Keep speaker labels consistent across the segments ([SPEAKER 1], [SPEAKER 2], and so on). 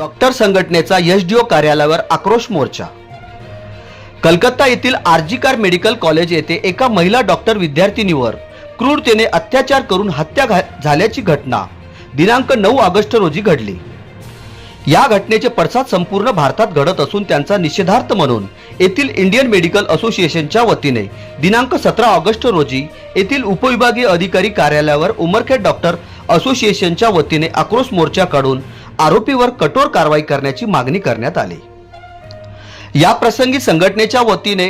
[SPEAKER 1] Doctor संघटनेचा SDO कार्यालयावर आक्रोश मोर्चा. कलकत्ता येथील आर्जीकार मेडिकल कॉलेज येथे एका महिला डॉक्टर विद्यार्थिनीवर क्रूरतेने अत्याचार करून हत्या झाल्याची घटना दिनांक नऊ ऑगस्ट रोजी घडली. या घटनेचे पडसाद संपूर्ण भारतात घडत असून त्यांचा निषेधार्थ म्हणून येथील इंडियन मेडिकल असोसिएशनच्या वतीने दिनांक सतरा ऑगस्ट रोजी येथील उपविभागीय अधिकारी कार्यालयावर उमरखेड डॉक्टर असोसिएशनच्या वतीने आक्रोश मोर्चा काढून आरोपीवर कठोर कारवाई करण्याची मागणी करण्यात आली. या प्रसंगी संघटनेच्या वतीने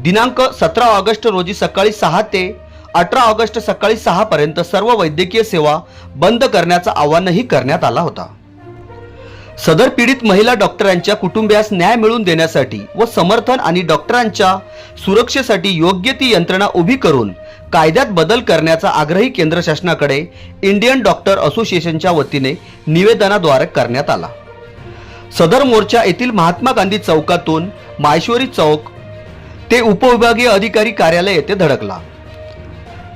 [SPEAKER 1] दिनांक सतरा ऑगस्ट रोजी सकाळी सहा ते अठरा ऑगस्ट सकाळी सहा पर्यंत सर्व वैद्यकीय सेवा बंद करण्याचं आवाहनही करण्यात आला होता. सदर पीडित महिला डॉक्टरांच्या कुटुंबियास न्याय मिळवून देण्यासाठी व समर्थन आणि डॉक्टरांच्या सुरक्षेसाठी योग्य ती यंत्रणा उभी करून कायद्यात बदल करण्याचा आग्रही केंद्र शासनाकडे इंडियन डॉक्टर असोसिएशनच्या वतीने निवेदनाद्वारे करण्यात आला. सदर मोर्चा येथील महात्मा गांधी चौकातून माहेश्वरी चौक ते उपविभागीय अधिकारी कार्यालय येथे धडकला.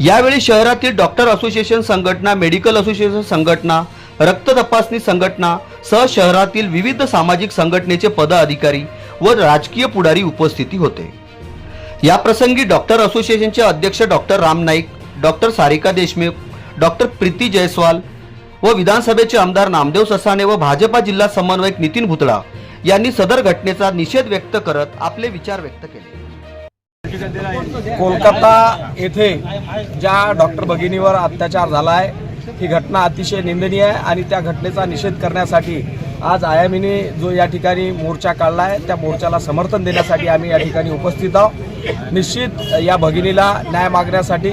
[SPEAKER 1] यावेळी शहरातील डॉक्टर असोसिएशन संघटना मेडिकल असोसिएशन संघटना रक्त तपासणी संघटना सह शहरातील विविध सामाजिक संघटनेचे पदाधिकारी व राजकीय पुढारी उपस्थिती होते. या प्रसंगी डॉक्टर असोसिएशनचे अध्यक्ष doctor Ram Naik doctor Sarika Deshmukh doctor Preeti Jaiswal व विधानसभेचे आमदार नामदेव ससाणे व भाजपा जिल्हा समन्वयक नितीन भुतळा यांनी सदर घटनेचा निषेध व्यक्त करत आपले विचार व्यक्त केले.
[SPEAKER 2] कोलकाता येथे ज्या डॉक्टर भगिनीवर अत्याचार झाला आहे ही घटना अतिशय निंदनीय आहे आणि त्या घटनेचा निषेध करण्यासाठी आज आयामीने जो या ठिकाणी मोर्चा काढला आहे त्या मोर्चाला समर्थन देण्यासाठी आम्ही या ठिकाणी उपस्थित आहोत. निश्चित या भगिनीला न्याय मागण्यासाठी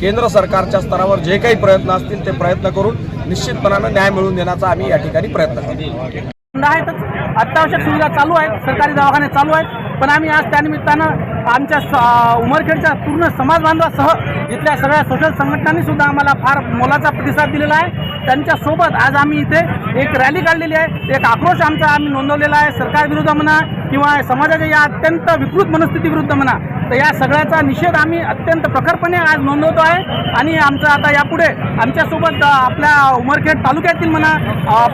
[SPEAKER 2] केंद्र सरकारच्या स्तरावर जे काही प्रयत्न असतील ते प्रयत्न करून निश्चितपणानं न्याय मिळवून देण्याचा आम्ही या ठिकाणी प्रयत्न करू
[SPEAKER 3] अत्यावश्यक सुविधा चालू आहेत सरकारी दवाखाने चालू आहेत पण आम्ही आज त्यानिमित्तानं आमच्या स- उमरखेडच्या पूर्ण समाज बांधवासह इथल्या सगळ्या सोशल संघटनांनी सुद्धा आम्हाला फार मोलाचा प्रतिसाद दिलेला आहे. त्यांच्यासोबत आज आम्ही इथे एक रॅली काढलेली आहे. एक आक्रोश आमचा आम्ही नोंदवलेला आहे. सरकारविरुद्ध म्हणा किंवा समाजाच्या या अत्यंत विकृत मनस्थितीविरुद्ध म्हणा तर या सगळ्याचा निषेध आम्ही अत्यंत प्रखरपणे आज नोंदवतो आहे. आणि आमचं आता यापुढे आमच्यासोबत आपल्या उमरखेड तालुक्यातील म्हणा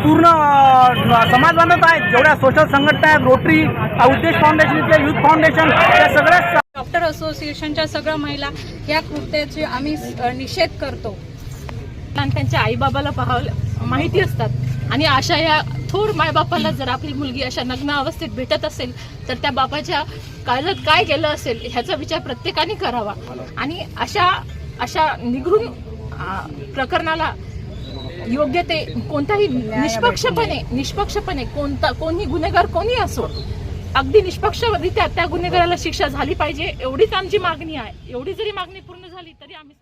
[SPEAKER 3] पूर्ण समाज बांधत आहेत जेवढ्या सोशल संघटना आहेत रोटरी उद्देश फाउंडेशन इथल्या युथ फाउंडेशन या सगळ्या
[SPEAKER 4] डॉक्टर असोसिएशनच्या सगळ्या महिला या कृत्याचे आम्ही निषेध करतो.
[SPEAKER 5] आणि त्यांच्या आईबाबाला पाहावं माहिती असतात. आणि अशा या थोर मायबापाला जर आपली मुलगी अशा नग्न अवस्थेत भेटत असेल तर त्या बापाच्या काळजात काय गेलं असेल ह्याचा विचार प्रत्येकाने करावा. आणि अशा अशा निगडून प्रकरणाला योग्य ते कोणताही निष्पक्षपणे निष्पक्षपणे कोणता कोणी गुन्हेगार कोणी असो अगदी निष्पक्षरित्या त्या गुन्हेगाराला शिक्षा झाली पाहिजे एवढीच आमची मागणी आहे. एवढी जरी मागणी पूर्ण झाली तरी आम्ही